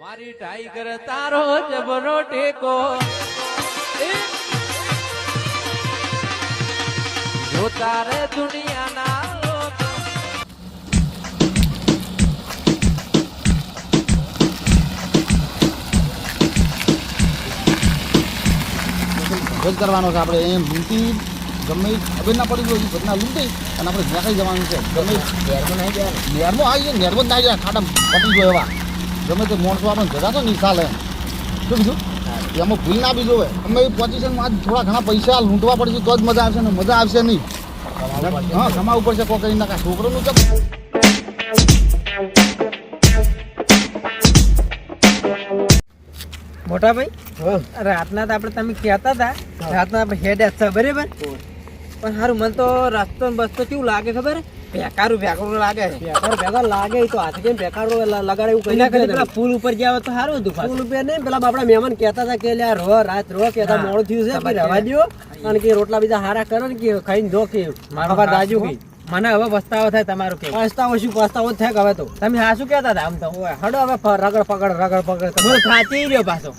મારી ટાઈગર તારો જબરો ટેકો. જો તારે દુનિયાના લોકો કરવાનો છે આપણે. એમ લૂંટી ગમે ખબર ના પડી ગયો ઘટના લૂંટી અને આપણે જ્યાં જવાનું છે. ગમે નેરમાં જાય. નેરમાં જ ના જાય. ખાડા પટી ગયો એવા. ગમે તે માણસો આપણને જતા તો એમ. શું કીધું? એમાં ભૂલ ના બી જોવે. અમે એ પોઝિશનમાં આજ થોડા ઘણા પૈસા લૂંટવા પડશે તો જ મજા આવશે ને મજા આવશે નહીં. હા કમાવું પડશે કોઈ કઈ નાખા. છોકરોનું તો મોટા ભાઈ રાતના તો આપણે તમે કહેતા હતા રાતના આપણે હેડ હતા બરાબર? પણ સારું મને તો રસ્તો બસ્તો કેવું લાગે ખબર? બેકારું બેકારું લાગે. બેકાર બેકાર લાગે તો હાથ કેમ બેકારો લગાડે એવું કઈ પેલા પુલ ઉપર જાવ તો સારું હતું પુલ ઉપર નહીં પેલા આપણા મહેમાન કહેતા હતા કે રો રાત રો કહેતા મોડું થયું છે ભાઈ રવા દો અને કે રોટલા બીજા હારા કરો ને કે ખાઈને જો કે મારા દાજુ કે. મને હવે પસ્તાવો થાય તમારું કે પસ્તાવો શું પસ્તાવો થાય કે હવે તો? તમે હા શું કહેતા હતા આમ તો. હડો હવે રગડ પકડ રગડ પકડ તમે થાચી રહ્યો પાછો.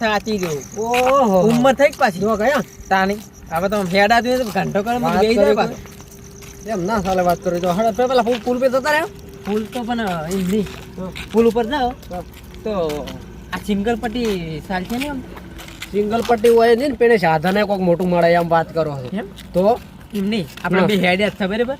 થાચી રહ્યો ઓહો. ઉંમર થઈ પાછી? જો ગયા? તાની. હવે તો હેડા દે ઘંટો કરે જાય પાછો. એમ ના સાલે વાત કરી તો હડો પેલા પુલ પે જતા રહ્યો? પુલ તો પણ એમ નહીં. પુલ ઉપર જાઓ. તો આ સિંગલ પટ્ટી ચાલશે ને આમ સિંગલ પટ્ટી હોય ને પેલે સાધને કોઈક મોટું મળે એમ વાત કરો એમ? તો? એમ નહીં. આપણે બી હેડ જ બરાબર?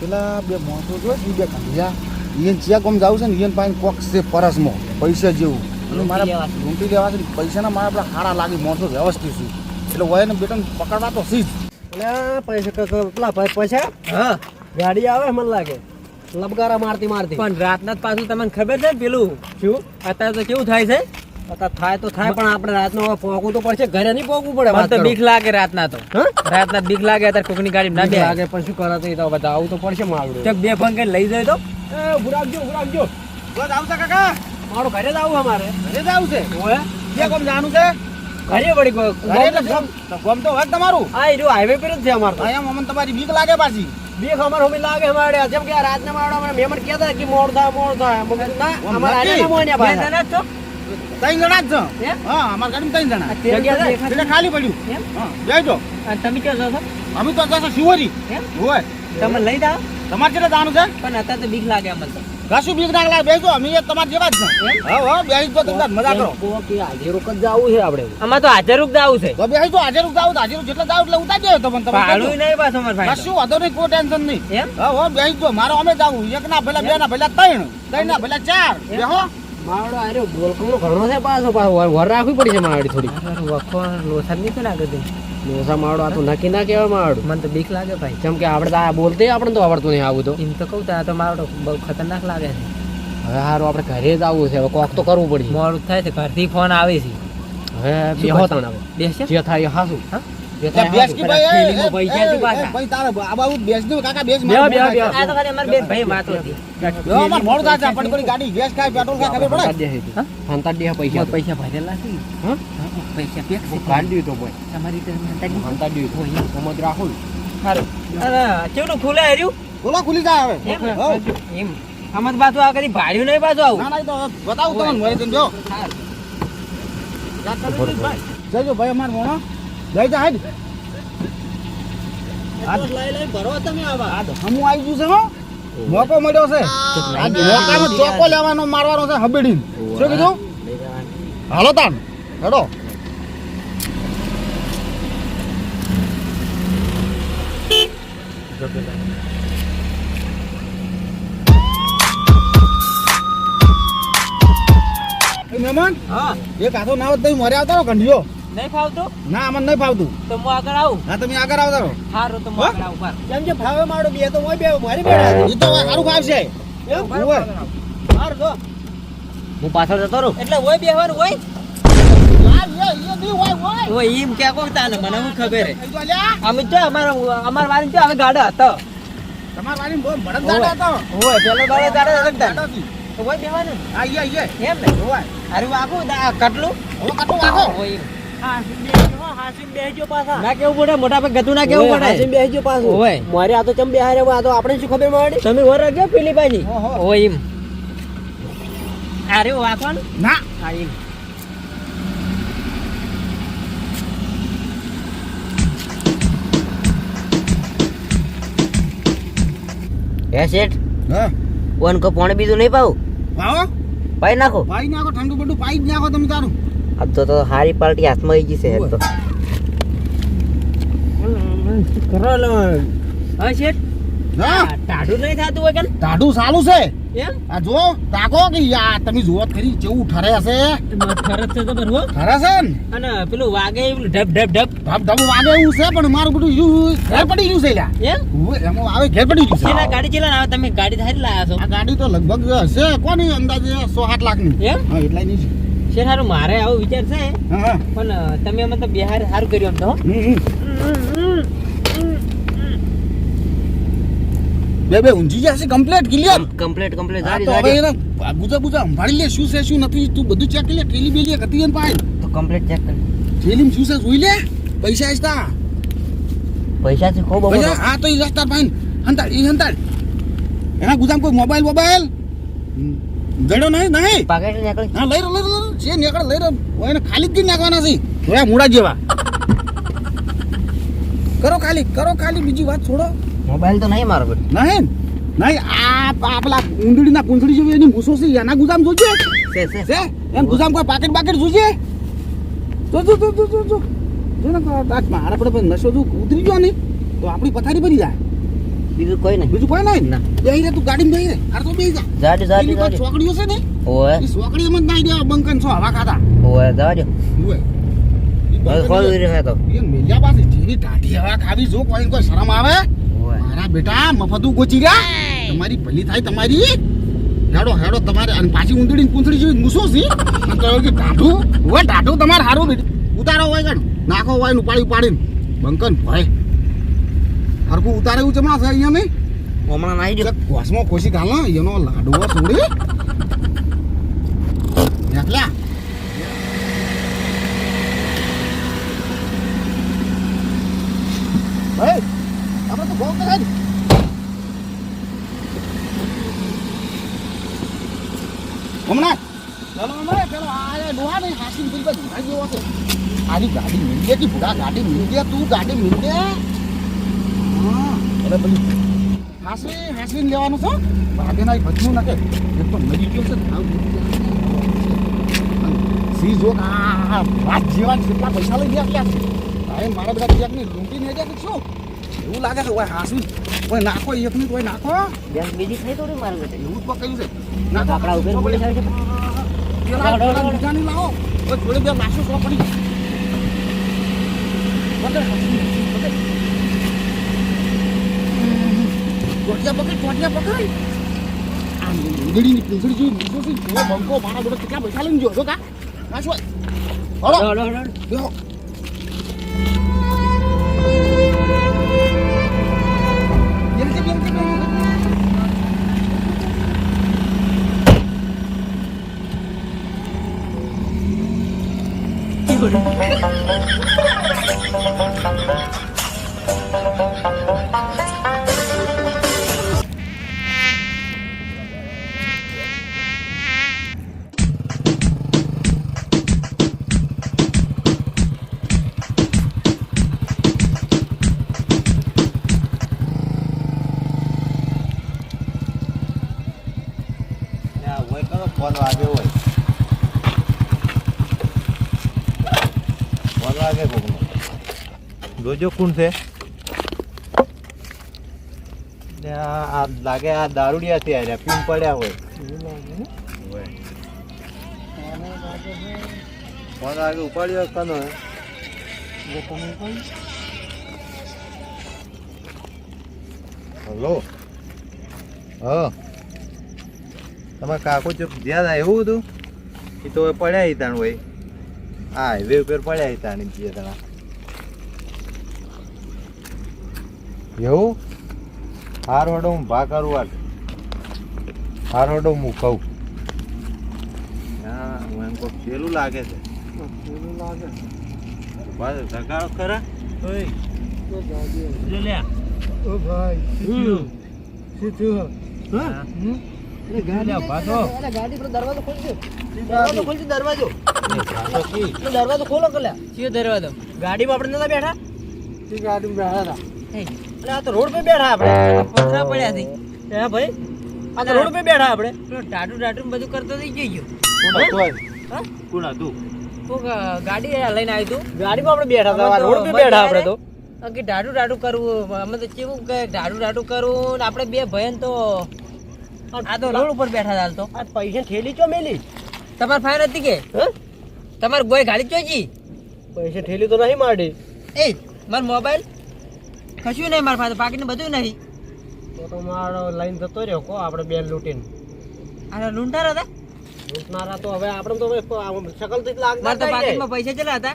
પેલા બે મોટો જો બે કાઢ્યા ઈયન જ્યાં કોમ જાવ છે ને ઈયન પાસે કોક છે પરસમાં પૈસા જેવું. અને મારા છે. લૂંટી લેવા છે પૈસાના મારા પેલા હાડા લાગી મોટો વ્યવસ્થિત છે. એટલે હોય ને બેટા પકડવા તો સી જ પૈસા પેલા પૈસા? હા. ગાડી આવે મને લાગે. લબગારા મારતી મારતી. પણ રાતના જ પાછું તમને ખબર છે પેલું? શું? અત્યારે તો કેવું થાય છે? અત્યારે થાય તો થાય પણ આપણે રાતનો પોકવું તો પડશે. ઘરે નહીં પોકવું પડે તો બીક લાગે રાતના તો. રાતના બીક લાગે અત્યારે કોકની ગાડી ના બે લાગે પણ શું કરે તો તો બધા આવું તો પડશે મારું ચક બે ફંકે લઈ જાય તો. ભુરાવજો ભુરાવજો બસ આવશે કાકા. મારું ઘરે જ આવું અમારે. ઘરે જ આવશે ક્યાં કોમ જાણું છે? ઘરે વળી ગમ તો હોય તમારું. આ રહ્યું હાઈવે પર જ છે અમારે તો. અહીંયા મમન તમારી બીક લાગે પાછી. બીક અમારે હોમી લાગે અમારે. જેમ કે રાતના મારો અમારે મહેમાન કહેતા કે મોડ થાય મોડ થાય કીધું, ના અમારે નક્કી? ભાઈ મોન્યા છો? ત્રણ જણા જ છે? હા? અમાર ગાડી ત્રણ જણા. જગ્યા ખાલી પડ્યું. એમ? હા જઈજો તમે ક્યાં જાઓ છો અમે તો જશે શિવરી. એમ? હોય. તમે લઈ જાઓ. તમારે કેટલા જવાનું છે? પણ અત્યારે તો બીક લાગે અમને કશું બીક ના લાગે બેસજો અમે એક તમારા જેવા જ છે. હા હા બેસી તો તમને મજા કરો. અમારે તો હાજર જ આવું છે. તો બેસી તો હાજર જાવ તો હાજર જેટલા જાવ એટલે ઉતાર જાય તો પણ તમે ભાડું નહીં પાછું અમાર ભાઈ કશું વાંધો નહીં કોઈ ટેન્શન નહીં. એમ? હા હો બેસી જો મારો અમે જાવું એક ના પેલા બે ના પેલા ત્રણ. ત્રણ ના પેલા ચાર બેહો. માવડો આર્યો ગોલકનો ઘણો છે પાછો. પાછો વર રાખવી પડી છે માવડી થોડી વખો લોસા નહીં તો લાગે લોસા માવડો આ તો નક્કી ના કહેવાય માવડું. મને તો બીક લાગે ભાઈ. જેમ કે આપણે તો આ બોલતે આપણે તો આવડતું નહીં આવું તો. એમ તો કહું આ તો માવડો બહુ ખતરનાક લાગે છે. હવે સારું આપણે ઘરે જ આવવું છે. હવે કોક તો કરવું પડશે. મોડું થાય છે ઘરથી ફોન આવે છે. હવે બેહો તણ હવે બેસે જે થાય એ હાસું. હા? પૈસા. ભરેલા છે. ભાઈ મારું ભાઈ વાતો હતી. જો અમાર મોડું થાય છે. આપણે કોઈ ગાડી ગેસ ખાય પેટ્રોલ ખાય ખબર પડે પૈસા પૈસા ભરેલા છે હા? પૈસા પેક છે કાઢી તો ભાઈ તમારી રીતે હંતાડી હોય સમજ રાખું સારું અરે કેવડું ખુલે હર્યું બોલો ખુલી જાય હવે એમ. આમાં તો પાછું આ કદી ભાડ્યું નહીં પાછું આવું? ના ના તો બતાવું તમને ભાઈ તમે જો. જજો ભાઈ અમાર મોણો. જઈ જા હેડ લઈ લઈ ભરો તમે આવા. હમું આવી ગયું છે હો. મોકો મળ્યો છે. આ મોકાનો ચોકો લેવાનો મારવાનો છે હબેડી શું કીધું? હાલો તાન. હેડો. એ મહેમાન હા. એક હાથો ના હોત તો મરે આવતા રહો કંઢિયો નહીં ફાવતું? ના અમને નહીં ફાવતું. તો હું આગળ આવું? હા તમે આગળ આવતા રહો. સારું તો હું આગળ આવું બાર. કેમ કે ફાવે મારો બે તો મોય બે મારી બેડા એ તો સારું ફાવશે. એમ સારું જો. હું પાછળ જતો રહું? એટલે હોય બેહવાનું હોય? હોય એમ કે કોક તાને મને હું ખબર હે? અમે જો અમારા અમારા વારી જો અમે ગાડા હતો. તમારા વાળી બહુ ભડક દાડા હતો. હોય પેલો ગાડો ગાડો હતો દાડા તો હોય બેહવાનું આ ઈએ, ઈએ. એમ ને? હોય. અરે વાગું દા કટલું? હવે કાઢો વાગો. હોય ના કેવું પડે? મોટા હા શેઠ? હા. ઓન કો પાણી બીજું નહીં પાવું? ભાવો પાઈ નાખો. પાઈ નાખો ઠંડુ બધું પાઈ જ નાખો તમે તારું. આ તો તો હારી પાર્ટી હાથમાં આવી ગઈ છે હેડ તો. કરો લો? હા શેઠ? હા. ટાઢું નહીં થતું હોય કે ટાઢું સારું છે. આ જો તાકો કે યા તમે જુઓ ખરી કેવું ઠરે હશે. છે ઠરે છે અને પેલું વાગે પેલું ઢબ ઢબ ઢબ. ઢબ ઢબ વાગે એવું છે પણ મારું બધું યુ ઘેર પડી ગયું છે લ્યા. એમ? આવે ઘેર પડી ગયું ચેલા છે ગાડી ચેલા આવે તમે ગાડી થારી લાયા છો. આ ગાડી તો લગભગ હશે કોની અંદાજે સો આઠ લાખની? એમ? હા એટલા છે. સારું મારે આવો વિચાર છે. પણ તમે મતલબ બિહાર સારું કર્યું એમ તો હો. હમ, હમ. બે બે ઊંઝી જશે કમ્પ્લીટ ક્લિયર કમ્પ્લીટ કમ્પ્લીટ જારી જારી હવે ગુજા ગુજા સંભાળી લે શું છે શું નથી તું બધું ચેક કરી લે ઠેલી બેલી હતી એને પાય તો કમ્પ્લીટ ચેક કરી. ઠેલીમાં શું છે જોઈ લે પૈસા આસ્તા પૈસા છે ખૂબ પૈસા હા તો ઈ રસ્તા પાઈન હંતાડ ઈ હંતાડ. એના ગુજામ કોઈ મોબાઈલ મોબાઈલ જડો નહીં નહીં? પાકેટ નીકળી. હા લઈ રહ્યો લઈ રહ્યો છે નીકળ લઈ રહ્યો એને ખાલી જ નાખવાના છે? જોયા મૂળા જેવા. કરો ખાલી કરો ખાલી બીજી વાત છોડો. મોબાઈલ તો નહીં મારો બેટો નહીં? નહીં આ આ પેલા ઊંધડીના કુંથડી જેવી એની મૂસો છે એના ગુજામ જોજે. છે છે. છે? એમ ગુજામ કોઈ પાકેટ પાકેટ જોજે? જો જો જો જો જો જો. ને આ મારા પડે નશો જો ઉતરી ગયો ને તો આપણી પથારી ભરી જાય. બીજું કોઈ નહીં. બીજું કોઈ નહીં? ના. બેહી રે તું ગાડીમાં બેહી રે. હાર તો બેહી જા. જાડે જાડે જાડે છોકડીઓ છે ને ઓય. એ ચોકડીમાં જ નાઈ દેવા બંકન છો હવા ખાતા. ઓય જાડે ઓય. ફોલ રહે તો. એ મેલ્યા પાસે જેવી ટાઢી હવા ખાવી જો કોઈ કોઈ શરમ આવે મારા બેટા મફતું ગોચી ગયા તમારી ભલી થાય તમારી. હેડો હેડો તમારે અને પાછી ઊંધડી પૂંછડી જેવી મૂસો છે. કહ્યું કે ટાઢું હવે ટાઢું તમારે સારું બેટ. ઉતારો હોય ગણ નાખો હોય ને ઉપાડી ઉપાડીને. બંકન ભય. હરકું ઉતારે એવું ચમણા છે અહીંયા નહીં હમણાં નાઈ દો કોસમાં ખોસી ગાલ ના એનો લાડવો છોડી. નીકળ્યા ભાઈ કરે હમણાં ચાલો હમણાં ચાલો આ ડોહા નહીં હાસી બિલ પર ધોરા જેવો છે આની ગાડી મિલજે તી ભૂરા ગાડી મિલજે તું ગાડી મિલજે હા અરે પેલી હાસી હાસી લેવાનું છો ભાગેના ભજવું નાખે એક તો મરી ગયો છે સી જો આ વાત જેવા કેટલા પૈસા લઈ ગયા ક્યાં છે મારા બધા એકની લૂંટી નહીં ગયા શું એવું લાગે છે ઓય હાસી. ઓય નાખો એકની કોઈ નાખો. બેંક બીજી થઈ થોડી મારું બેટે એવું જ પકાયું છે. આપણા ઉભેર પડી જાય છે પેલા પેલા લાવો. ઓય થોડી બે નાખો તો પડી પકડ ટોટિયા પકડ. ટોટિયા પકડ આ ઊંધડીની પૂંછડી જેવી જેવો બંકો મારા જોડે કેટલા પૈસા લઈને કા? ના શું હળો. લો, ફોન વાગ્યો હોય ફોન વાગે કોકનો જોજો કોણ છે. આ લાગે આ દારૂડિયા થી આવ્યા પીમ પડ્યા હોય. ફોન ઉપાડ્યો કનો હલો. હા. તમારા કાકો જો જ્યાં એવું હતું એ તો પડ્યા હતા હોય. આ હાઈવે ઉપર પડ્યા હતા ને જે તણા એવું? હાર હડો હું ભા કરું વાત હાર હડો હું કહું. હા હું એમ કહું પેલું લાગે છે. બસ ધગાડો ખરા? ઓય. લે લે. ઓ ભાઈ હમ. શું થયું હા? ગાડી દરવાજો ખોલજો દરવાજો ખોલજો દરવાજો. પેલો દરવાજો ખોલો કલ્યા કયો દરવાજો? ગાડીમાં આપણે નતા બેઠા? ગાડી બેઠા હતા? આ તો રોડ પે બેઠા આપણે. પથરા પડ્યા છે. હે ભાઈ? આ તો રોડ પે બેઠા આપણે. ટાટુ ટાટુ બધું કરતો થઈ ગયો. કોણ હતું કોક ગાડી લઈને આવ્યું તું. ગાડીમાં આપણે બેઠા હતા રોડ બેઠા આપણે તો. કે ઢાડુ ઢાડુ કરવું અમે તો કેવું કે ઢાડુ ઢાડુ કરવું ને આપણે બે ભયન તો આ તો રોડ ઉપર બેઠા હતા હાલ તો. આ પૈસા ઠેલી ચો મેલી? તમારે ફાયર હતી કે? હ? તમારે ગોય ગાડી ચોજી પૈસા ઠેલી તો નહીં માડી. એ માર મોબાઈલ? કશું નહીં મારા પાસે પાકીટ બધું નહીં. તો તો મારો લઈને જતો રહ્યો કો આપણે બેન લૂટીને. આ લૂંટાર હતા? લૂંટનારા તો હવે આપણે તો હવે શકલથી લાગતા મારે તો પાકીટમાં પૈસા ચલા હતા?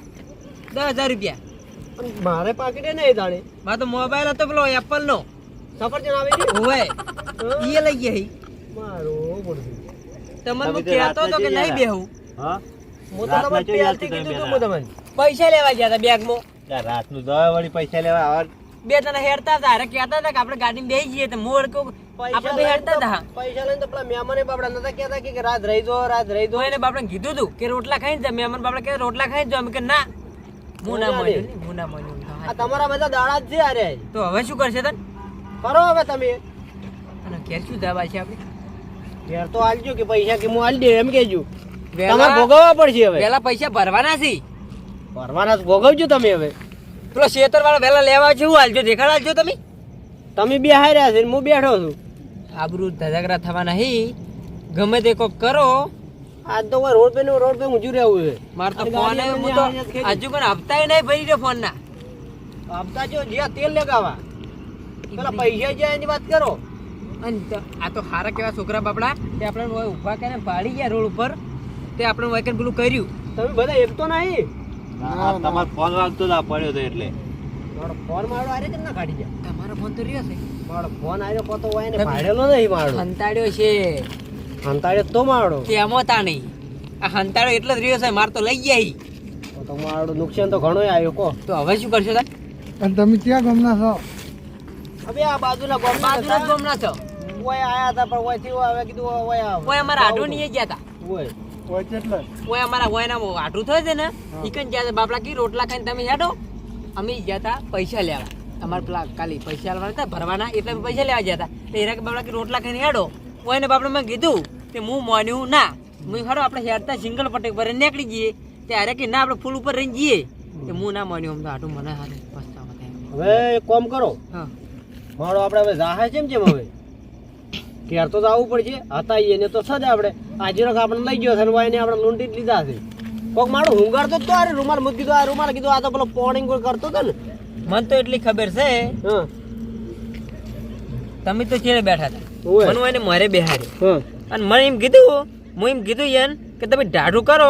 દસ હજાર રૂપિયા. મારે પાકીટે નહીં જાણે. મારે તો મોબાઈલ હતો પેલો એપલ નો. સફરજન આવી ગયું? હોય? એ લઈ ગયા. મારું બોલું તમને હું કહેતો તો કે નહીં બેહું. હા? હું તો તમને પહેલથી કીધું તું હું તમને પૈસા લેવા ગયા હતા બેગમાં. રાતનું દવા વાળી પૈસા લેવા આવા. બે તને હેરતા હતા. અરે કહેતા હતા કે આપણે ગાડી બેસી જઈએ તો મોર કો આપણે બે હેરતા હતા. પૈસા લઈને તો પેલા મહેમાને બાપડા નતા કહેતા કે રાત રહી જો રાત રહી દો જો એને બાપડે કીધું તું કે રોટલા ખાઈ જા. મહેમાન બાપડા કે રોટલા ખાઈ જો. અમે કે ના. હું ના માન્યું હું ના માન્યું આ તમારા બધા દાડા જ છે અરે તો હવે શું કરશે તને? કરો હવે તમે. અને ઘેર શું દવા છે આપણે? ઘેર તો આલજો કે પૈસા કે હું આલી દે એમ કેજો તમારે ભોગવવા પડશે હવે. પેલા પૈસા ભરવાના છે. ભરવાના ભોગવજો તમે હવે. પેલો શેતર વાળો પેલા લેવા છે હું આલજો દેખાડ તમે. તમે બે હાર્યા છે હું બેઠો છું. આબરૂ ધજાગરા થવા નહીં. ગમે તે કોક કરો. આજ તો રોડ પે ને રોડ પે ઊંચું રહેવું છે. મારે તો ફોન હું તો. હજુ પણ હપ્તાય નહીં ભરી રહ્યો ફોન ના. હપ્તા જો જ્યાં તેલ લેગાવા. પેલા પૈસા જાય એની વાત કરો. અને આ તો સારા કેવા છોકરા બાપડા તે આપણે ઊભા કરીને પાડી ગયા રોડ ઉપર. તે આપણે ઓય કરીને પેલું કર્યું. તમે બધા એક તો નહીં. તમારો ફોન વાગતો હતો પડ્યો હતો એટલે. મારો ફોન મારો આરે કે ના કાઢી જાય તમારો ફોન તો રહ્યો છે. મારો ફોન આવ્યો કોતો હોય ને ભાડેલો નહીં મારો. હંતાડ્યો છે. હંતાડ્યો તો મારો. તે અમોતા નહીં. આ હંતાડ્યો એટલે જ રહ્યો છે માર તો લઈ ગયા ઈ. તો તો મારો નુકસાન તો ઘણો આવ્યો કો તો હવે શું કરશો તાર અને તમે ક્યાં ગમના છો? હવે આ બાજુના ગામના બાજુના જ ગમના છો. ઓય આયા હતા પણ ઓયથી હવે કીધું ઓય આવ. ઓય અમારા આઢું નહીં ગયા હતા ઓય. ઓય કેટલા? ઓય અમારા ઓયના આઢું થયો છે ને ઈકન ગયા બાપલા બાપડા કી રોટલા ખાઈને તમે હેડો. અમે ગયા હતા પૈસા લેવા. અમારે પેલા કાલી પૈસા લેવાના હતા ભરવાના એટલે પૈસા લેવા ગયા હતા એટલે હીરા કે બાપડા કી રોટલા ખાઈને હેડો. ઓયને બાપડા મેં કીધું કે હું માન્યું ના. હું ખરો આપણે હેડતા સિંગલ પટેક પર નીકળી જઈએ. ત્યારે કે ના આપણે ફૂલ ઉપર રહીને જઈએ. કે હું ના માન્યું આમ તો આટું મને હારે પસ્તાવા હવે એક કામ કરો. હા. મારો આપણે હવે જાહે કેમ કેમ હવે? ઘેર તો આવવું પડશે. હતા એને તો સજ આપણે. આજે આપણે લઈ ગયો છે એને આપણે લૂંટી જ લીધા છે. કોક મારો હુંગાર તો તો રૂમાલ મૂકી કીધું આ રૂમાલ કીધું આ તો પેલો પોણીંગ કરતો હતો ને. મને તો એટલી ખબર છે તમે તો ચેડે બેઠા હતા. મને એને મારે બેહાડે. અને મને એમ કીધું હું એમ કીધું યન કે તમે ઢાઢું કરો.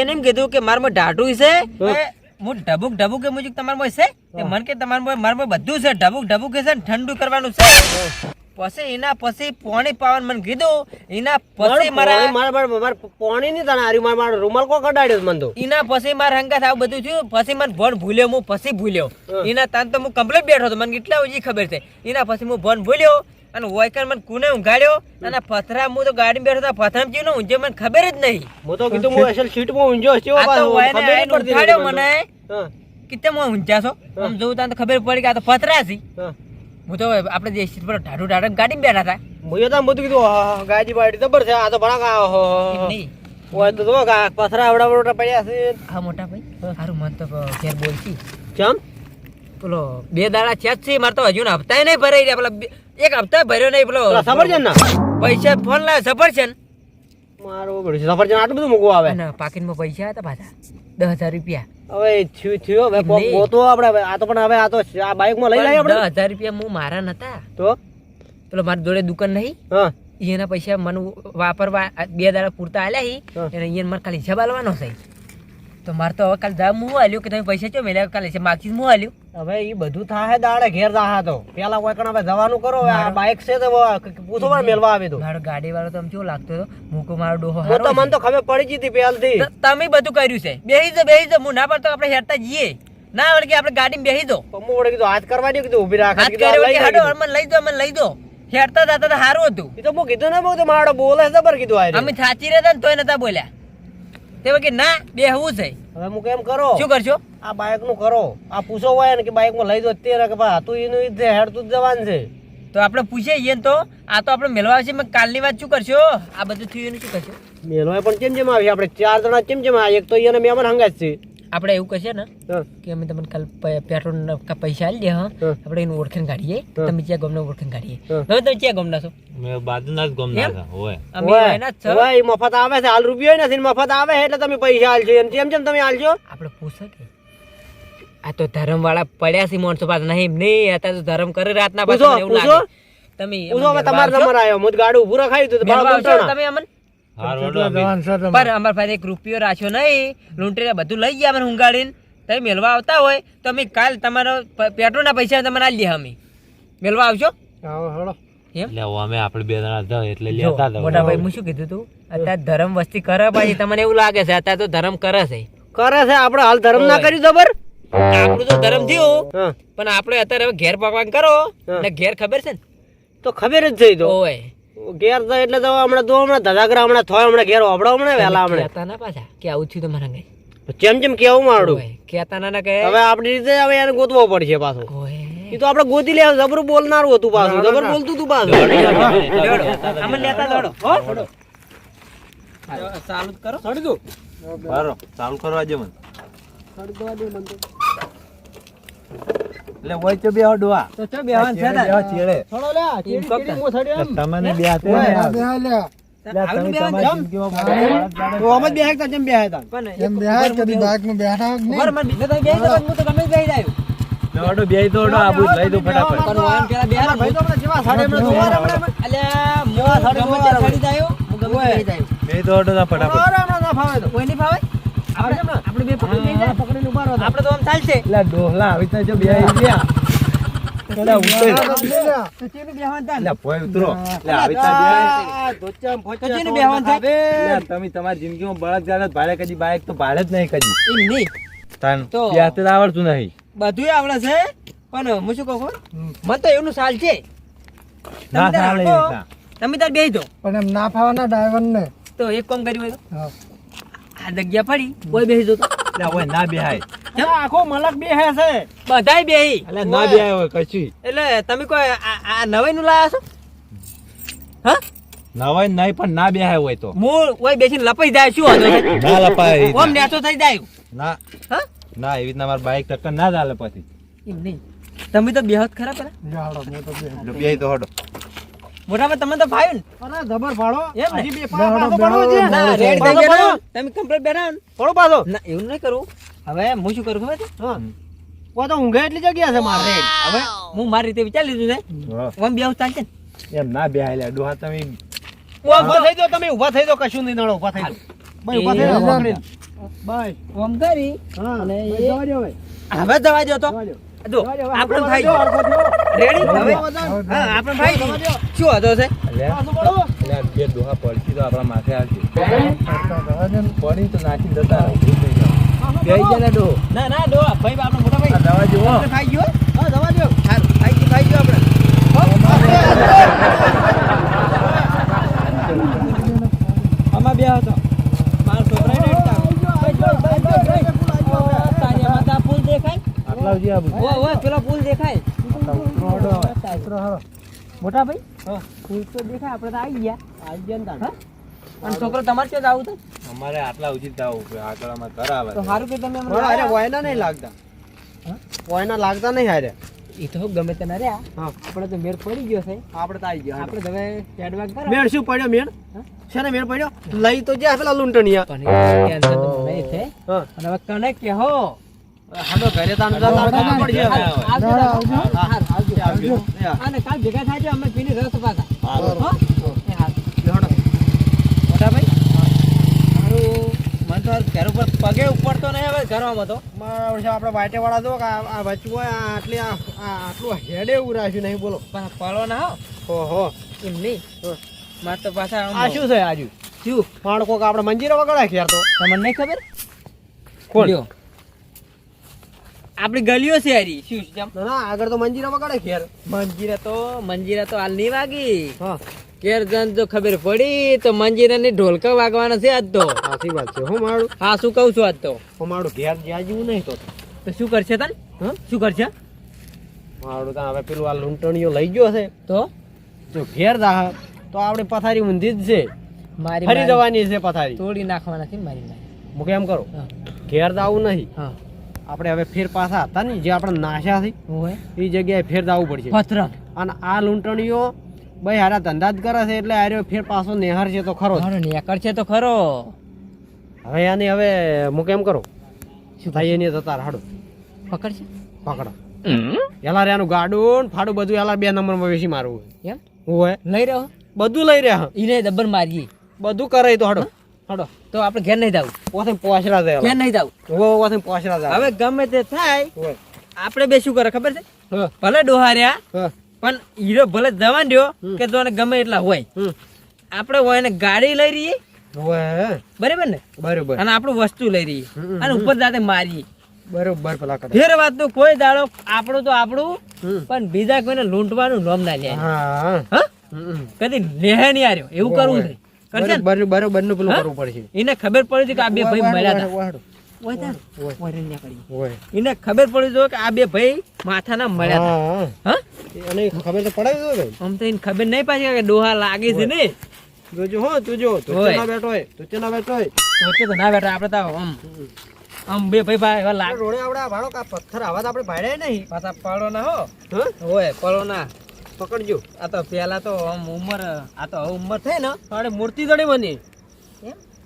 એને એમ કીધું કે મારમાં ઢાઢું છે. હા. ઢબુક ઢબુક કે મુજબ તમારા છે? મને કે તમારા મારા બધું છે. ઢબુક ઢબુક છે ઠંડુ કરવાનું છે. પછી એના પછી પોણી પાવન મને કીધું એના પછી મારા મારા મારા પોણી નહીં તને હારી મારા રૂમાલ કો કડાડ્યો મને તો. એના પછી મારા હંગાત આવું બધું થયું પછી મને ભણ ભૂલ્યો હું પછી ભૂલ્યો. એના તાન તો હું કમ્પ્લીટ બેઠો હતો મને કેટલા ઓછી ખબર છે. એના પછી હું ભણ ભૂલ્યો અને વોયકર મને કુને ઊંઘાડ્યો અને પથરા હું તો ગાડી બેઠો હતા પથરામ જીવ ઊંઝે મને ખબર જ નહીં. હું તો કીધું હું અસલ સીટમાં ઊંઝો છું નથી મને કિતે હું. ઊંઝા છો? આમ જોઉં તાન તો ખબર પડી કે આ તો પથરા છે. હા હું તો આપણે જે પર ઢાઢું ઢાઢું ગાડી બેઠા હતા. મુએ તો બધું કીધું હા, હા, ગાડી બાડી જબર છે આ તો ભણા હો ઓય તો તો કા પથરા આવડા આવડા પડ્યા છે. હા મોટા ભાઈ સારું મન તો ઘેર બોલતી. ચમ પેલો બે દાડા છે છે મારે તો હજુ હપ્તા નહીં ભરાઈ રહ્યા પેલા એક હપ્તા ભર્યો નહીં પેલો સફરજન ના? પૈસા ફોન લાવે સફરજન. મારું સફરજન આટલું બધું મૂકવું આવે? ના પાકીટમાં પૈસા હતા પાછા દસ હજાર રૂપિયા. હવે થયું થયું હવે. ગોતો આપણે. હવે આ તો પણ હવે આ તો આ બાઇકમાં લઈ લઈએ આપણે. હજાર રૂપિયા હું મારા નતા. તો? પેલો મારી જોડે દુકાન નહીં. હા. એના પૈસા મને વાપરવા બે દાડા પૂરતા આલ્યા હી. અને અહીંયા મારે ખાલી હિસાબ આલવાનો છે. તો મારે તો હવે કાલે જવાબ હું આલ્યું કે તમે પૈસા ચો મેલ્યા? કાલે છે માગી હું આલ્યું. હવે એ બધું થાય દાડે ઘેર દાહા તો. પેલા કોઈ કણ હવે જવાનું કરો આ બાઇક છે તો પૂછો પણ મેલવા આવે તો. મારો ગાડી વાળો તો કેવું લાગતો હતો? મૂકો મારો ડોહો હું તો મને તો ખબર પડી ગઈ હતી પહેલથી. તમે બધું કર્યું છે. બેહી દો બેહી દો હું ના પડતો આપણે હેરતા જઈએ. ના વળગે આપણે ગાડીમાં બેહી દો પણ હું વળી કીધું હાથ કરવા દે કીધું ઊભી રાખ હાથ કર્યો હાડો મને લઈ દો મને લઈ દો હેરતા હતા તો સારું હતું. એ તો હું કીધું ને બહુ તો મારો બોલે જબર કીધું આ અમે સાચી રહ્યા ને તોય નતા બોલ્યા. તે વખતે ના બેહવું છે. હવે હું કેમ કરો? શું કરશો? આ બાઇકનું કરો. આ પૂછો હોય ને કે બાઇકમાં લઈ દો અત્યારે કે ભાઈ હતું એનું ઈ જ છે, હેડતું જ જવાનું છે. તો આપણે પૂછીએ ને તો. આ તો આપણે મેળવા છે કાલની વાત શું કરશો? આ બધું થયું એનું શું કરશો? મેળવા પણ કેમ જેમ આવી આપણે ચાર જણા કેમ જેમ? આવી એક તો અહીંયા મહેમાન હંગાજ છે. આપણે એવું કહીએ ને કે અમે તમને કાલ પેટ્રોલ ના કા પૈસા આલી દે હા. આપણે એનું ઓળખાણ કાઢીએ. તમે જ્યાં ગમના ઓળખાણ કાઢીએ. હવે તમે ક્યાં ગમના છો? મેં બાજુના જ ગમના હતા હોય. અમે એના છો. હોય, મફત આવે છે. હાલ રૂપિયો નથી મફત આવે એટલે તમે પૈસા હાલશો એમ જેમ જેમ તમે હાલશો આપણે પૂછો કે આ તો ધર્મ વાળા પડ્યા છે મોણસો પાસે. નહીં નહીં હતા તો ધર્મ કરે રાતના પાછું એવું લાગે. તમે પૂછો હવે તમારો નંબર આવ્યો. મુદ ગાડું પૂરો ખાઈ તો તમે અમન? પર અમાર પાસે એક રૂપિયો રાખ્યો નહીં. લૂંટીને બધું લઈ ગયા મને ઊંઘાડીને તમે મેળવા આવતા હોય તો અમે કાલ તમારો પેટ્રોલ પેટ્રોલના પૈસા તમને આલી અમે. મેળવા આવશો? એમ? એટલે અમે આપણે બે જણા હતા એટલે લેતા હતા મોટા ભાઈ હું શું કીધું તું? અત્યારે ધર્મ વસ્તી કરે પછી તમને એવું લાગે છે અત્યારે તો ધર્મ કરે છે. કરે છે આપણે હાલ ધર્મ ના કર્યું ખબર આપણું તો ધર્મ થયું પણ આપણે અત્યારે હવે ઘેર પકવાન કરો ને ઘેર ખબર છે ને? તો ખબર જ થઈ તો ઓય. ઘેર તો એટલે તો હમણાં તો હમણાં ધજાગરા હમણાં થોય હમણાં ઘેર ઓબડો હમણાં વહેલા હમણાં. કહેતા ના પાછા કે આવું થયું તમારા ગઈ ચેમ ચેમ કેવું મારું. કહેતા ના કે હવે આપણી રીતે હવે એને ગોતવો પડશે પાછું. એ તો આપણે ગોતી લે જબર બોલનારું હતું પાછું જબર બોલતું તું પાછું. અમે લેતા દોડો. હો? ચાલુ કરો. કરો દો ચાલુ કરવા દે મને. એટલે હોય તો બે ડોવા તો બે ને? યાર. એટલે આવું તમે બેહવાન તમારી છે? જિંદગીમાં બળદ બળદ તો આમ જ બેહાય તો જેમ બેહાય તા પણ એમ મને બે હું ફટાફટ. પકડીને ઊભા રહો આપણે તો આમ ચાલશે. એટલે ડોહલા આવી તો જો બે ગયા એટલે ઉતર. તો ચેનું બેહવાન થાય? એટલે ભોય ઉતરો. એટલે આવી તો બે આ ધોચામ તો ફોચામ ચેનું બેહવાન થાય? એટલે તમે તમારી જિંદગીમાં બળદ ગાડો ભાડે કદી બાઇક તો ભાડે જ નહીં કદી. આવડતું નહીં. બધુંય આવડે છે પણ હું શું કહું? મને તો એનું સાલ છે. તમે તાર બેહી દો પણ એમ ના ફાવાના ડ્રાઈવર ને. તો એક કામ કર્યું આ જગ્યા પડી કોઈ બેસી જતો. એટલે હવે ના બેહાય. આખો મલક બેહે છે. બધાય બેહી. એટલે ના બેહાય હોય કશું. એટલે તમે કોઈ આ નવાઈ નું લાયા છો? હા? નવાઈ નહીં પણ ના બેહાય હોય તો. મૂળ ઓય બેસીને લપાઈ જાય શું હતો ના લપાય. ઓમ નેતો થઈ જાય. ના. હા? ના એવી રીતના મારા બાઈક ટક્કર ના ચાલે પછી. એમ નહીં. તમે તો બેહત ખરા પેલા. બેહી તો હડો. મોટા ભાઈ તમે તો ભાઈ ને અરે જબર ભાડો એમ હજી બે પાડો પાડો છે ના રેડ થઈ પાડો, ગયા પાડો. ને? તમે કમ્પ્લીટ બેના પડો પાછો ના એવું નહીં કરું. હવે હું શું કરું ખબર છે? હા. કો તો ઊંઘે એટલી જગ્યા છે મારે. હવે હું મારી રીતે વિચારી લીધું છે. ઓમ ચાલશે ને. એમ ના બે હાલે ડોહા તમે ઊભા થઈ જાઓ તમે ઊભા થઈ દો કશું નહીં નડો ઊભા થઈ જાઓ. ભાઈ ઊભા થઈ પકડીને. ભાઈ ઓમ કરી હા અને એ- જવા દો હવે. હવે જવા દો તો. જો આપણે ભાઈ. રેડી હવે. હા આપણો ભાઈ. શું હતો છે? બે દોહા પડતી તો આપણા માથે આવશે. પડી તો નાખી જતા રહો. બેહી ગયા ના ના ડો ભાઈ આપણો મોટા ભાઈ. દવા જો ખાઈ ગયો હા, દવા દો. સારું. ખાઈ ગયો ખાઈ ગયો આપણે. આમાં બે હતો મારા છોકરાને હેડતા. તારી આમાં તો આ પુલ દેખાય આટલા આ બધું. ઓ ઓ પેલો પુલ દેખાય. મોટા ભાઈ? પુલ તો દેખાય આપણે તો આવી ગયા. આવી ગયા ને તાણ. અને છોકરો તમારે ક્યાં આવું તો? અમારે આટલા જ જવું પડે. આગળ અમારે ઘર આવે તો સારું કે તમે અમને અરે વોયના નહીં લાગતા. વોયના લાગતા નહીં હારે. એ તો ગમે તે ના રહ્યા આપણે તો મેળ પડી ગયો છે. આપણે તો આવી ગયા આપણે હવે એડવાન્સ કરો. મેળ શું પડ્યો મેળ? હા? શેને મેળ પડ્યો? લઈ તો જ્યાં પેલા લૂંટણીયા. ટેન્શન તો મને છે. હા. અને હવે કને કે હો હાડો ઘરે તાણ જતા આવતા પડશે હા, આવજો. આવજો. અને કાલ ભેગા થાય છે અમે પીને રસ પાતા હા. હો? એ મોટા ભાઈ મારું મન તો ઘર ઉપર પગે ઉપડતો નહીં હવે ઘરમાં તો. આપણે વાટે વાળા જો કે આ આ વચવું આટલી આટલું હેડે એવું રાખ્યું નહીં બોલો. પણ પડો ના હો. ઓહો. એમ નહીં. માર તો પાછા આ શું છે આજુ? શું? માણ કોક આપણે મંજીરા વગાડ્યા ખેર તો. તમને નહીં ખબર? કોણ? આપણી ગલીઓ છે હારી. શું જેમ? ના આગળ તો મંજીરા વગાડે ઘેર. મંજીરા તો મંજીરા તો હાલ નહીં વાગી. હા. ઘેર જન તો ખબર પડી તો મંજીરા ની ઢોલકા વાગવાના છે આજ તો. સાચી વાત છે. હું મારું? હા શું કહું છું આજ તો. હું મારું ઘેર જ્યાં જેવું નહીં તો. તો શું કરશે તન? શું કરશે? મારું તો હવે પેલું આ લૂંટણીઓ લઈ ગયો છે. તો? જો ઘેર દા તો આપણે પથારી ઊંધી જ છે. મારી ફરી જવાની છે પથારી. તોડી નાખવાના છે મારી મારી. હું એમ કરો. ઘેર દાવું નહીં. હા. આપણે હવે ફેર પાછા હતા ને જે આપણે નાશા છે એ જગ્યાએ ફેર દાવું પડશે. પથરા અને આ લૂંટણીઓ ભાઈ હારા ધંધા જ કરે છે એટલે આર્યો ફેર પાછો નેહાર છે તો ખરો. નેકર છે તો ખરો. હવે આની હવે હું કેમ કરો. શું ભાઈ એની જતા હાડો. પકડશે? પકડો. એલા રેનું ગાડું ફાડું બધું એલા બે નંબરમાં વેચી મારવું એમ? હોય લઈ રહ્યો? બધું લઈ રહ્યા. ઈને દબર મારીએ. બધું કરે તો હાડો. હાડો. તો આપણે ઘેર નહીં જાવું. ઓથે પોસરા દે ઘેર નહીં જાવું. હો ઓથે પોસરા દે હવે ગમે તે થાય આપણે બે શું કરે ખબર છે? ભલે ડોહાર્યા પણ હીરો ભલે જવાન રહ્યો કે તોને ગમે એટલા હોય. આપણે હોય ને ગાડી લઈ રહીએ. બરાબર ને? બરોબર. અને આપણું વસ્તુ લઈ રહીએ. અને ઉપર જાતે મારીએ. બરોબર પેલા કરે. ફેર વાત તો કોઈ દાડો આપણું તો આપણું પણ બીજા કોઈને લૂંટવાનું નામ ના લે. હા. કદી લેહે નહીં આવ્યો એવું કરવું છે? બરોબર બરોબરનું પેલું કરવું પડશે. એને ખબર પડી છે કે આ બે ભાઈ મળ્યા હતા. એને ખબર પડી જો કે આ બે ભાઈ માથાના મળ્યા હતા. અને ખબર તો પડાવી દો ભાઈ. આમ તો એને ખબર નહીં પાછી કે ડોહા લાગે છે ને. જોજો હો જોજો. તો તું ના બેઠો હોય તો ના બેઠો હોય. તો ના બેઠા આપણે તો આમ આમ બે ભાઈ ભાઈ એવા લાગે રોડે આવડા ભાડો કા પથ્થર આવા તો આપણે ભાડે નહીં. પાછા પાડો ના હો? હોય પડો ના પકડજો. આ તો પેલા તો આમ ઉંમર આ તો ઉંમર થઈ ને તારે મૂર્તિ જડી બની?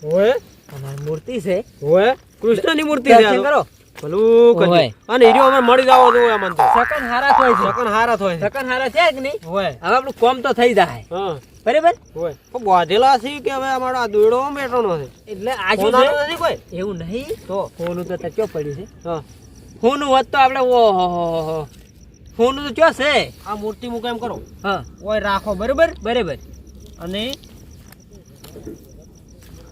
હોય અમારી મૂર્તિ છે. હોય કૃષ્ણની મૂર્તિ છે. કરો. ભલું કરજે. અને હીરો અમારે મળી જાવ તો અમને તો. સકન હારા થાય છે. સકન હારા થાય સકન હારા છે કે નહીં? હોય હવે આપણું કોમ તો થઈ જાય. હા. બરાબર? હોય પણ બાંધેલા છે કે હવે અમારો આ દોયડો બેઠવાનો છે? એટલે આ શું નથી કોઈ? એવું નહીં. તો? ફોનું તો ત્યાં પડ્યું છે? હા. ફોનું હોત તો આપણે ઓ હો હો હો. ફોનું તો ક્યાં છે? આ મૂર્તિ મૂકો એમ કરો. હા. ઓય રાખો બરોબર? બરાબર. અને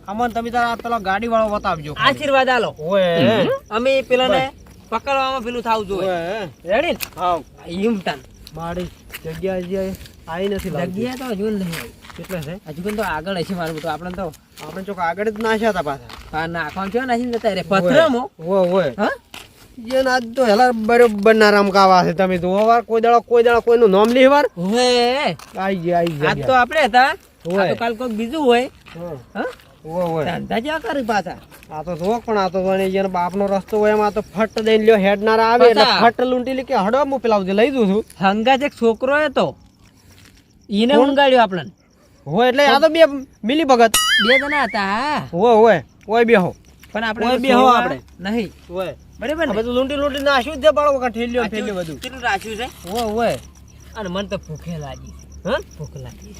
આમાં તમે તારા પેલો ગાડી વાળો બતાવજો આશીર્વાદ આલો. ઓય. અમે પેલાને પકડવામાં પેલું થાવું જોઈએ. રેડી હા. હિમતાન મારી જગ્યા હજી આવી નથી જગ્યા તો હજુ નહીં કેટલા છે? હજુ તો આગળ હશે મારું તો આપણે તો આપણે ચોક આગળ જ નાખ્યા હતા પાછા. હા નાખવાનું છે નાખીને જતા રે પથરામાં. હોય હા? જે આજ તો હેલા બરોબર ના રમકાવા છે તમે તો હવાર કોઈ દાડો કોઈ દાડો કોઈનું નામ લે હવાર. હવે આઈ ગયા આઈ આજ ગયા તો આપણે હતા. આ તો કાલ કોક બીજું હોય. હા. હા? ઓય ઓય ધંધા કરી પાછા. આ તો જો પણ આ તો વણી જેનો બાપનો રસ્તો હોય એમાં તો ફટ દઈને લ્યો હેડનારા આવે એટલે ફટ લૂંટી લે કે હડો હું પેલા લઈ દઉં છું. હંગા એક છોકરો હતો. એને ઊંઘાડ્યો આપણને. હોય એટલે આ તો બે મિલી ભગત. બે જણા હતા હા. હોય હોય હોય બેહો. પણ આપણે બેહો આપણે. નહીં. હોય બરાબર ને? બધું લૂંટી લૂંટી નાખ્યું છે બાળકો કાં ઠેલ્યો ઠેલ્યો બધું. કેટલું રાખ્યું છે? હોય હોય અને મને તો ભૂખે લાગી. હા? ભૂખ લાગી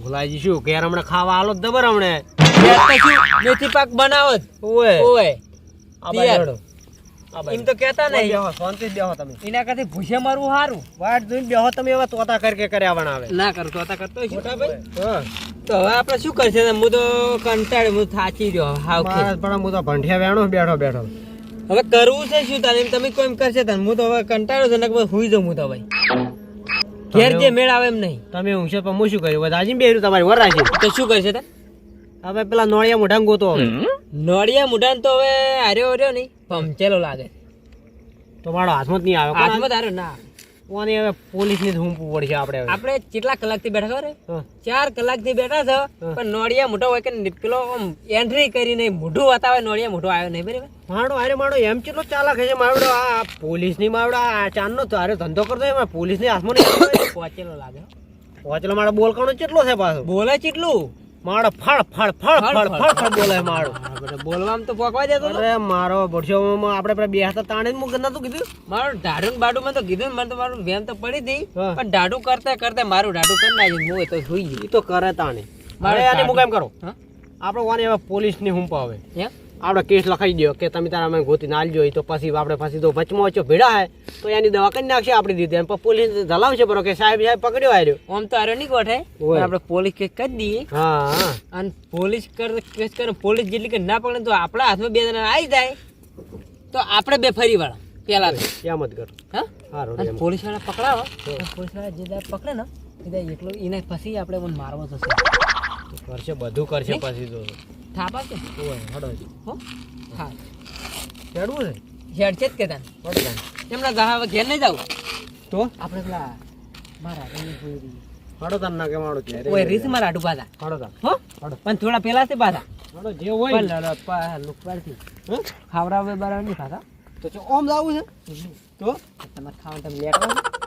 ભૂલાજી શું? કે હમણાં ખાવા આલો દબર હમણે? મેથી પાક બનાવો ઓય. ઓય. આ બાજુ. એમ તો કહેતા ઓય નહીં. બેહો શાંતિ બેહો તમે. એના કરતી ભૂસે મારવું સારું. વાટ જોઈને બેહો તમે એવા તોતા કરકે કર્યા વણ આવે ના કરું તોતા કરતો મોટા ભાઈ? તો હવે આપણે શું કરશે? હું તો કંટાળ્યો હું થાચી રહ્યો હાવ મારા પણ હું તો ભંઠિયા વેણો બેઠો બેઠો. હવે કરવું છે શું તારે? તમે કોઈ એમ કરશે તને હું તો હવે કંટાળો છે નકર હુઈ જઉં હું તો ભાઈ. ઘેર જે મેળ આવે એમ નહીં. તમે હું છે પણ હું શું કર્યું બધા બેરું તમારી વરા છે તો શું કરશે તાર? હવે પેલા નોળિયા મોઢા ગોતો હવે. નોળિયા મુઢાન તો હવે હાર્યો હાર્યો નહીં પમચેલો લાગે. તો મારો હાથમાં જ નહીં આવે. હાથમાં તારો ના. કોની હવે પોલીસની હુંપવું પડશે આપણે આપણે કેટલા કલાકથી બેઠા ખબર ચાર ચાર કલાકથી બેઠા છો પણ નોળિયા મોટો હોય કે પેલો આમ એન્ટ્રી કરીને મોઢું બતાવે નોળિયા મોટો આવ્યો નહીં બરાબર? મારો અરે મારો એમ કેટલો ચાલાક છે માવડો? આ પોલીસની માવડો આ ચાંદનો તારે ધંધો કરતો એમાં પોલીસની હાથમાં પહોંચેલો લાગે. પહોંચેલો મારો બોલકાનો કેટલો છે પાછો? બોલે કેટલું મારો ફળ ફળ ફળ ફળ ફળ ફળ બોલે મારો બોલવામાં તો પોકવા દેતો અરે મારો ભરસો આપણે પેલા બે હાથ તાણે જ ગંદા નતું કીધું? મારું ઢાઢું ને મેં માં તો કીધું મને તો મારું વેમ તો પડી હતી. પણ ઢાઢું કરતા કરતા મારું ઢાઢું કરી નાખી હું તો સુઈ ગઈ તો કરે તાણે. મારે આને મુક એમ કરો. આપણે વાને હવે પોલીસની હુંપ આવે એમ? આપણે કેસ લખાઈ દો કે તમે તારા અમે ગોતી નાલજો એ તો પછી આપણે પછી તો વચમાં વચ્ચે ભીડા હે. તો એની દવા કરી નાખશે આપણી દીધી એમ પોલીસ ધલાવશે બરો કે સાહેબ સાહેબ પકડ્યો આવ્યો આમ તો આર્યો નહીં ગોઠે. આપણે પોલીસ કેસ કરી દઈએ. હા અને પોલીસ કર કેસ કરે પોલીસ જેટલી કે ના પકડે તો આપણા હાથમાં બે જણા આવી જાય. તો આપણે બે ફરી વાળા પેલા. એમ જ કર. હા? પોલીસવાળા પકડાવો. પોલીસવાળા જે પકડે ને એકલો એને પછી આપણે મને મારવો થશે. કરશે બધું કરશે પછી તો. થાપા કે? ઓય હડો. હો? હા. ચડવું છે? હેડ છે કે તાન. હડો તાન. ગા હવે ઘેર નહીં જાવ તો? આપણે પેલા મારા એની પૂરી હડો તાન ના કેવાડો કે. ઓય રીસ મારા આડું પાછા. હડો તાન. હો? પણ થોડા પેલા છે પાછા. હડો જે હોય. પણ લ- લ- પા- લુકવાડથી. હે? ખાવડાવે બરાબર નહીં પાછા. તો જો ઓમ જાવું છે. તો? તમારે ખાવાનું તમે લેટવા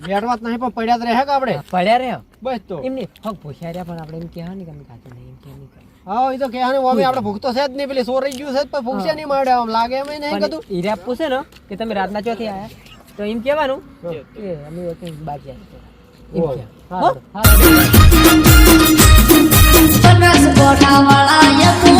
બેઠવા જ નહીં પણ પડ્યા જ રહે કે આપણે? પડ્યા રે બસ તો. એમને હક પૂછ્યા રહ્યા પણ આપણે એમ કહેવા નહીં કે અમે ખાતા નહીં એમ કે નહીં કરે. હા એ તો કે આને ઓમે આપણે ભૂખ તો છે જ નહીં પેલી સોર રહી ગયું છે જ પણ ભૂખશે નહીં મળે આમ લાગે એમ નહીં પણ કદું હીરા પૂછે ને કે તમે રાતના ચોથી આયા? તો એમ કહેવાનું કે અમે વચ્ચે બાકી આવ્યા એમ ઓય. કહેવાનું. હા, હો? હા. બનાસકોઠા વાળા યકુમ